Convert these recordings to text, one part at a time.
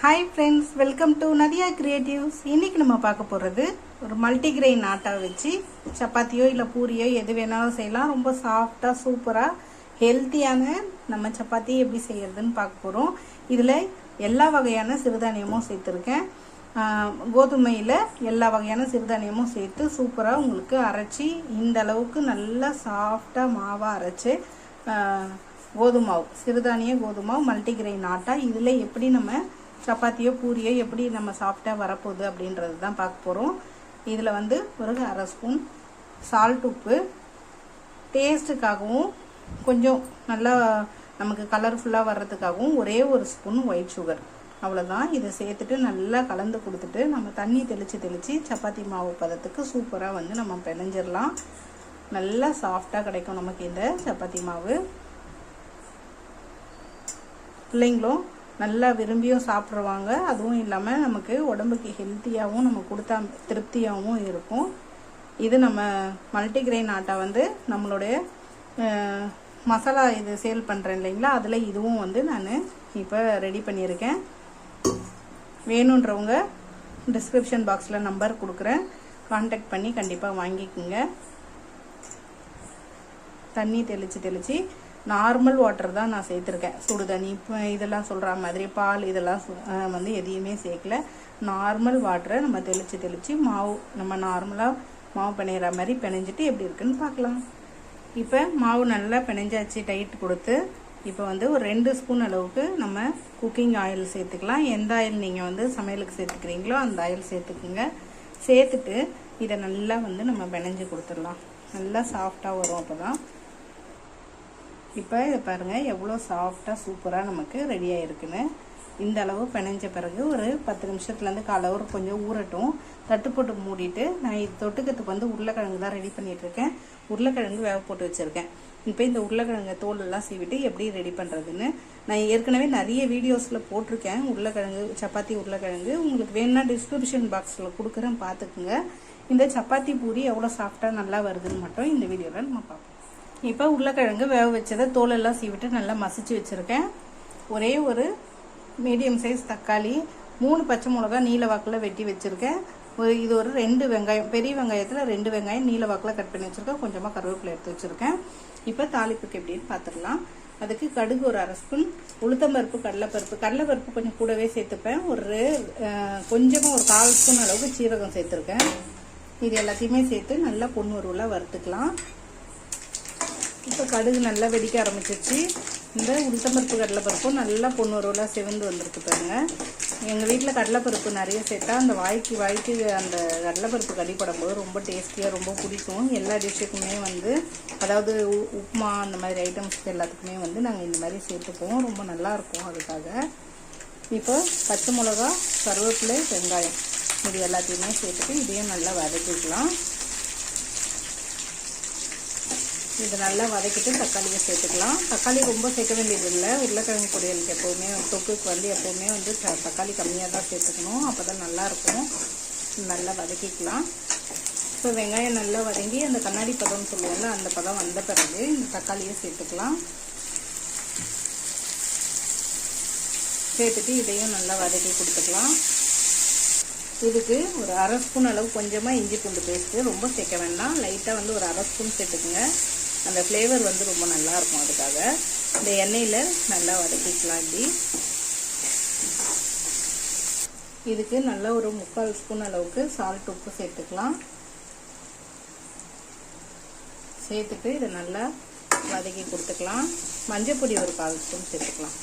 Hi friends welcome to Nadiya creatives இன்றைக்கி நம்ம பார்க்க போகிறது ஒரு மல்டிகிரெயின் ஆட்டா வச்சு சப்பாத்தியோ இல்லை பூரியோ எது வேணாலும் செய்யலாம். ரொம்ப சாஃப்டாக சூப்பராக ஹெல்த்தியான நம்ம சப்பாத்தி எப்படி செய்கிறதுன்னு பார்க்க போகிறோம் இதில் எல்லா வகையான சிறுதானியமும் சேர்த்துருக்கேன். கோதுமையில் எல்லா வகையான சிறுதானியமும் சேர்த்து சூப்பராக உங்களுக்கு அரைச்சி இந்த அளவுக்கு நல்லா சாஃப்டாக மாவாக அரைச்சி கோதுமாவு சிறுதானிய கோதுமாவு மல்டிகிரெயின் ஆட்டா. இதில் எப்படி நம்ம சப்பாத்தியோ பூரியோ எப்படி நம்ம சாஃப்டாக வரப்போகுது அப்படின்றது தான் பார்க்க போகிறோம் இதில் வந்து ஒரு அரை ஸ்பூன் சால்ட் உப்பு. டேஸ்ட்டுக்காகவும் கொஞ்சம் நல்லா நமக்கு கலர்ஃபுல்லாக வர்றதுக்காகவும் ஒரே ஒரு ஸ்பூன் ஒயிட் சுகர் அவ்வளோதான் இதை சேர்த்துட்டு நல்லா கலந்து கொடுத்துட்டு நம்ம தண்ணி தெளித்து தெளித்து சப்பாத்தி மாவு பதத்துக்கு சூப்பராக வந்து நம்ம பிணைஞ்சிடலாம். நல்லா சாஃப்டாக கிடைக்கும் நமக்கு இந்த சப்பாத்தி மாவு. பிள்ளைங்களும் நல்லா விரும்பியும் சாப்பிட்ருவாங்க அதுவும் இல்லாமல் நமக்கு உடம்புக்கு ஹெல்த்தியாகவும் நம்ம கொடுத்தா திருப்தியாகவும் இருக்கும். இது நம்ம மல்டிகிரெயின் ஆட்டா வந்து நம்மளுடைய மசாலா இது சேல் பண்ணுறேன் இல்லைங்களா? அதில் இதுவும் வந்து நான் இப்போ ரெடி பண்ணியிருக்கேன். வேணுன்றவங்க டிஸ்கிரிப்ஷன் பாக்ஸில் நம்பர் கொடுக்குறேன். காண்டாக்ட் பண்ணி கண்டிப்பாக வாங்கிக்கோங்க. தண்ணி தெளித்து தெளித்து நார்மல் வாட்டர் தான் நான் சேர்த்துருக்கேன். சுடு தண்ணி இப்போ இதெல்லாம் சொல்கிற மாதிரி பால் இதெல்லாம் சு- வந்து எதையுமே சேர்க்கல. நார்மல் வாட்டரை நம்ம தெளித்து தெளித்து மாவு நம்ம நார்மலாக மாவு பிணையிற மாதிரி பிணைஞ்சிட்டு எப்படி இருக்குன்னு பார்க்கலாம். இப்போ மாவு நல்லா பிணைஞ்சாச்சு டைட் கொடுத்து இப்போ வந்து ஒரு ரெண்டு ஸ்பூன் அளவுக்கு நம்ம குக்கிங் ஆயில் சேர்த்துக்கலாம். எந்த ஆயில் நீங்கள் வந்து சமையலுக்கு சேர்த்துக்கிறீங்களோ அந்த ஆயில் சேர்த்துக்குங்க. சேர்த்துட்டு இதை நல்லா வந்து நம்ம பிணைஞ்சு கொடுத்துடலாம். நல்லா சாஃப்டாக வரும் அப்போ தான் இப்போ இதை பாருங்கள் எவ்வளோ சாஃப்டாக சூப்பராக நமக்கு ரெடியாக இருக்குன்னு இந்த அளவு பிணைஞ்ச பிறகு ஒரு பத்து நிமிஷத்துலேருந்து கால் ஒரு கொஞ்சம் ஊறட்டும். தட்டு போட்டு மூடிட்டு நான் இது தொட்டுக்கிறதுக்கு வந்து உருளைக்கிழங்கு தான் ரெடி பண்ணிகிட்ருக்கேன் உருளைக்கிழங்கு வேக போட்டு வச்சுருக்கேன். இப்போ இந்த உருளைக்கிழங்கு தோலெல்லாம் சீவிட்டு எப்படி ரெடி பண்ணுறதுன்னு நான் ஏற்கனவே நிறைய வீடியோஸில் போட்டிருக்கேன். உருளைக்கிழங்கு சப்பாத்தி உருளைக்கிழங்கு. உங்களுக்கு வேணும்னா டிஸ்கிரிப்ஷன் பாக்ஸில் கொடுக்குறேன் பார்த்துக்குங்க. இந்த சப்பாத்தி பூரி எவ்வளோ சாஃப்டாக நல்லா வருதுன்னு மட்டும் இந்த வீடியோவில் நம்ம பார்ப்போம். இப்போ உருளைக்கிழங்கு வேக வச்சதை தோலெல்லாம் சீவிட்டு நல்லா மசிச்சு வச்சுருக்கேன். ஒரே ஒரு மீடியம் சைஸ் தக்காளி மூணு பச்சை மிளகா நீல வாக்கில் வெட்டி வச்சுருக்கேன். ஒரு இது ஒரு ரெண்டு வெங்காயம் பெரிய வெங்காயத்தில் ரெண்டு வெங்காயம் நீல வாக்கில் கட் பண்ணி வச்சுருக்கேன். கொஞ்சமாக கருவேப்பிலை எடுத்து வச்சுருக்கேன். இப்போ தாளிப்புக்கு எப்படின்னு பார்த்துடலாம் அதுக்கு கடுகு ஒரு அரை ஸ்பூன் உளுத்தம்பருப்பு கடலைப்பருப்பு. கடலைப்பருப்பு கொஞ்சம் கூடவே சேர்த்துப்பேன். ஒரு கொஞ்சமாக ஒரு கால் ஸ்பூன் அளவுக்கு சீரகம் சேர்த்துருக்கேன். இது எல்லாத்தையுமே சேர்த்து நல்லா பொன்னுருவில் வறுத்துக்கலாம். இப்போ கடுகு நல்லா வெடிக்க ஆரம்பிச்சிருச்சு. இந்த உளுத்தம்பருப்பு கடலைப்பருப்பும் நல்லா பொண்ணுருவலாக செவந்து வந்திருக்கு பாருங்க. எங்கள் வீட்டில் கடலைப்பருப்பு நிறைய சேர்த்தா அந்த வாய்க்கு வாய்க்கு அந்த கடலைப்பருப்பு கடிப்படும் போது ரொம்ப டேஸ்டியாக ரொம்ப பிடிக்கும். எல்லா டிஷ்ஷுக்குமே வந்து அதாவது உ- உப்புமா அந்த மாதிரி ஐட்டம்ஸ்க்கு எல்லாத்துக்குமே வந்து நாங்கள் இந்த மாதிரி சேர்த்துப்போம். ரொம்ப நல்லாயிருக்கும் அதுக்காக. இப்போ பச்சை மிளகா கருவேப்பிலை வெங்காயம் இது எல்லாத்தையுமே சேர்த்துட்டு இதையும் நல்லா வதக்கிக்கலாம். இது நல்லா வதக்கிட்டு தக்காளியை சேர்த்துக்கலாம். தக்காளி ரொம்ப சேர்க்க வேண்டியது இல்லை உருளைக்கிழங்கு பொரியலுக்கு எப்போவுமே தொக்குக்கு வந்து எப்போவுமே வந்து த- தக்காளி கம்மியாக தான் சேர்த்துக்கணும். அப்போ தான் நல்லாயிருக்கும் நல்லா வதக்கிக்கலாம். இப்போ வெங்காயம் நல்லா வதங்கி அந்த கண்ணாடி பதம்னு சொல்லுவோம்ல அந்த பதம் வந்த பிறகு இந்த தக்காளியை சேர்த்துக்கலாம். சேர்த்துட்டு இதையும் நல்லா வதக்கி கொடுத்துக்கலாம். இதுக்கு ஒரு அரை ஸ்பூன் அளவு கொஞ்சமாக இஞ்சி பூண்டு பேஸ்ட்டு. ரொம்ப சேர்க்க வேண்டாம். லைட்டாக வந்து ஒரு அரை ஸ்பூன் சேர்த்துக்குங்க. அந்த ஃப்ளேவர் வந்து ரொம்ப நல்லா இருக்கும் அதுக்காக. இந்த எண்ணெயில் நல்லா வதக்கிக்கலாம் இப்படி. இதுக்கு நல்லா ஒரு முக்கால் ஸ்பூன் அளவுக்கு சால்ட் உப்பு சேர்த்துக்கலாம். சேர்த்துட்டு இதை நல்லா வதக்கி கொடுத்துக்கலாம். மஞ்சப்பொடி ஒரு கால் ஸ்பூன் சேர்த்துக்கலாம்.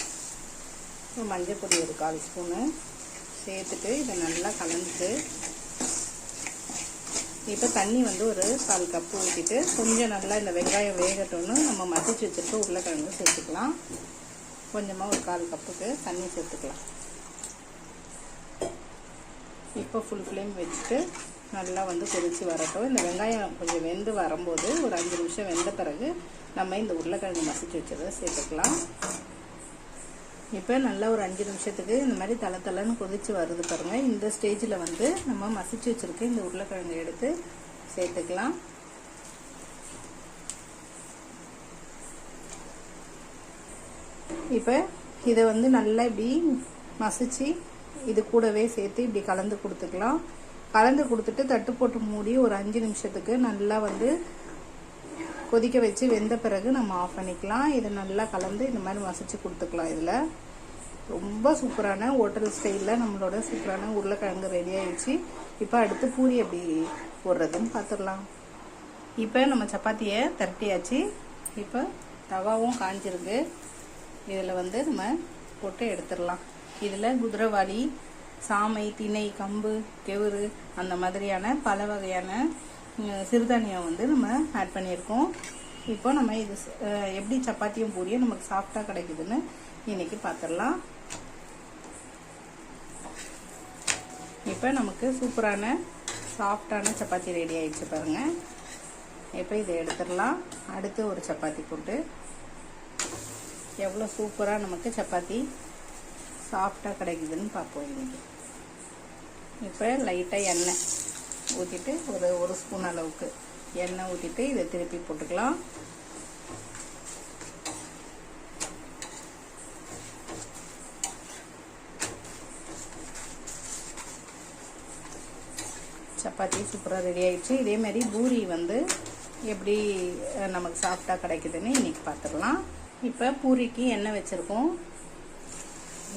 மஞ்சள் பொடி ஒரு கால் ஸ்பூனு. சேர்த்துட்டு இதை நல்லா கலந்துட்டு இப்போ தண்ணி வந்து ஒரு கால் கப்பு ஊற்றிட்டு கொஞ்சம் நல்லா இந்த வெங்காயம் வேகட்டோன்னு நம்ம மசிச்சு வச்சுட்டு உருளைக்கிழங்கு சேர்த்துக்கலாம். கொஞ்சமாக ஒரு கால் கப்புக்கு தண்ணி சேர்த்துக்கலாம். இப்போ ஃபுல் ஃப்ளேம் வச்சுட்டு நல்லா வந்து கொதிச்சு வரட்டும். இந்த வெங்காயம் கொஞ்சம் வெந்து வரும்போது ஒரு அஞ்சு நிமிஷம் வெந்த பிறகு நம்ம இந்த உருளைக்கிழங்கு மசிச்சு வச்சதை சேர்த்துக்கலாம். இப்போ நல்லா ஒரு அஞ்சு நிமிஷத்துக்கு இந்த மாதிரி தலை தலைன்னு கொதிச்சு வருது பாருங்கள் இந்த ஸ்டேஜில் வந்து நம்ம மசிச்சு வச்சுருக்க இந்த உருளைக்கிழங்கு எடுத்து சேர்த்துக்கலாம். இப்போ இதை வந்து நல்லா இப்படி மசிச்சு இது கூடவே சேர்த்து இப்படி கலந்து கொடுத்துக்கலாம். கலந்து கொடுத்துட்டு தட்டு போட்டு மூடி ஒரு அஞ்சு நிமிஷத்துக்கு நல்லா வந்து கொதிக்க வச்சு வெந்த பிறகு நம்ம ஆஃப் பண்ணிக்கலாம். இதை நல்லா கலந்து இந்த மாதிரி மசிச்சு கொடுத்துக்கலாம் இதில். ரொம்ப சூப்பரான ஹோட்டல் ஸ்டைலில் நம்மளோட சூப்பரான உருளைக்கிழங்கு ரெடி ஆயிடுச்சு. இப்போ அடுத்து பூரி எப்படி போடுறதுன்னு பார்த்துடலாம் இப்போ நம்ம சப்பாத்தியை திரட்டியாச்சு. இப்போ தவாவும் காஞ்சிருக்கு. இதில் வந்து நம்ம போட்டு எடுத்துடலாம். இதில் குதிரைவாளி சாமை திணை கம்பு கெவுரு அந்த மாதிரியான பல வகையான சிறுதானியம் வந்து நம்ம ஆட் பண்ணியிருக்கோம். இப்போ நம்ம இது எப்படி சப்பாத்தியும் பூரியும் நமக்கு சாஃப்டாக கிடைக்குதுன்னு இன்றைக்கி பார்த்துடலாம் இப்போ நமக்கு சூப்பரான சாஃப்டான சப்பாத்தி ரெடி ஆகிடுச்சு பாருங்கள் இப்போ இதை எடுத்துடலாம். அடுத்து ஒரு சப்பாத்தி போட்டு எவ்வளோ சூப்பராக நமக்கு சப்பாத்தி சாஃப்டாக கிடைக்குதுன்னு பார்ப்போம் இன்றைக்கி இப்போ லைட்டாக எண்ணெய் ஊற்றிட்டு ஒரு ஒரு ஸ்பூன் அளவுக்கு எண்ணெய் ஊற்றிட்டு இதை திருப்பி போட்டுக்கலாம். சப்பாத்தி சூப்பராக ரெடி ஆயிடுச்சு. இதே மாதிரி பூரி வந்து எப்படி நமக்கு சாஃப்டாக கிடைக்குதுன்னு இன்றைக்கி பார்த்துடலாம் இப்போ பூரிக்கு எண்ணெய் வச்சுருக்கோம்.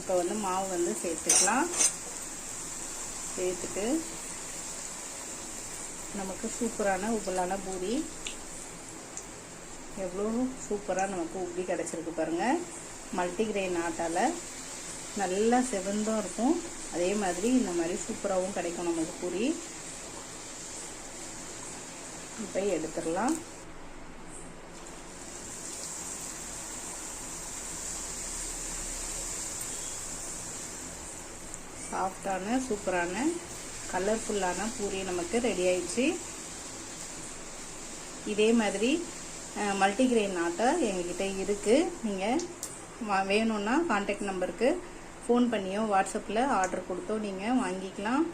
இப்போ வந்து மாவு வந்து சேர்த்துக்கலாம். சேர்த்துட்டு நமக்கு சூப்பரான உப்பலான பூரி. எவ்வளோ சூப்பராக நமக்கு உப்பி கிடச்சிருக்கு பாருங்கள் மல்டிகிரெயின் ஆட்டால் நல்லா செவந்தும் இருக்கும். அதே மாதிரி இந்த மாதிரி சூப்பராகவும் கிடைக்கும் நமக்கு பூரி. இப்போ எடுத்துடலாம். சாஃப்டான சூப்பரான கலர்ஃபுல்லான பூரி நமக்கு ரெடி ஆயிடுச்சு. இதே மாதிரி மல்டிகிரெயின் ஆட்டை எங்ககிட்ட இருக்குது நீங்கள் வேணும்னா காண்டாக்ட் நம்பருக்கு ஃபோன் பண்ணியோ வாட்ஸ்அப்பில் ஆர்டர் கொடுத்தோ நீங்கள் வாங்கிக்கலாம்.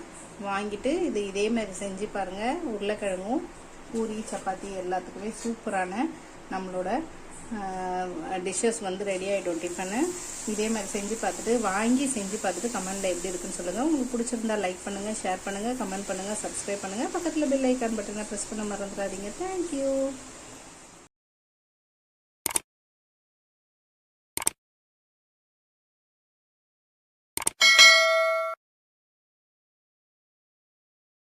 வாங்கிட்டு இது இதே மாதிரி செஞ்சு பாருங்கள் உருளைக்கிழங்கும் பூரி சப்பாத்தி எல்லாத்துக்குமே சூப்பரான நம்மளோட டிஷ்ஷஸ் வந்து ரெடி ஆகிடும் டிஃபனு இதே மாதிரி செஞ்சு பார்த்துட்டு வாங்கி செஞ்சு பார்த்துட்டு கமெண்டில் எப்படி இருக்குன்னு சொல்லுங்கள் உங்களுக்கு பிடிச்சிருந்தா லைக் பண்ணுங்கள் ஷேர் பண்ணுங்கள் கமெண்ட் பண்ணுங்கள் சப்ஸ்கிரைப் பண்ணுங்கள் பக்கத்தில் பெல் ஐக்கான் பட்டனை ப்ரெஸ் பண்ண மறந்துடாதீங்க. தேங்க்யூ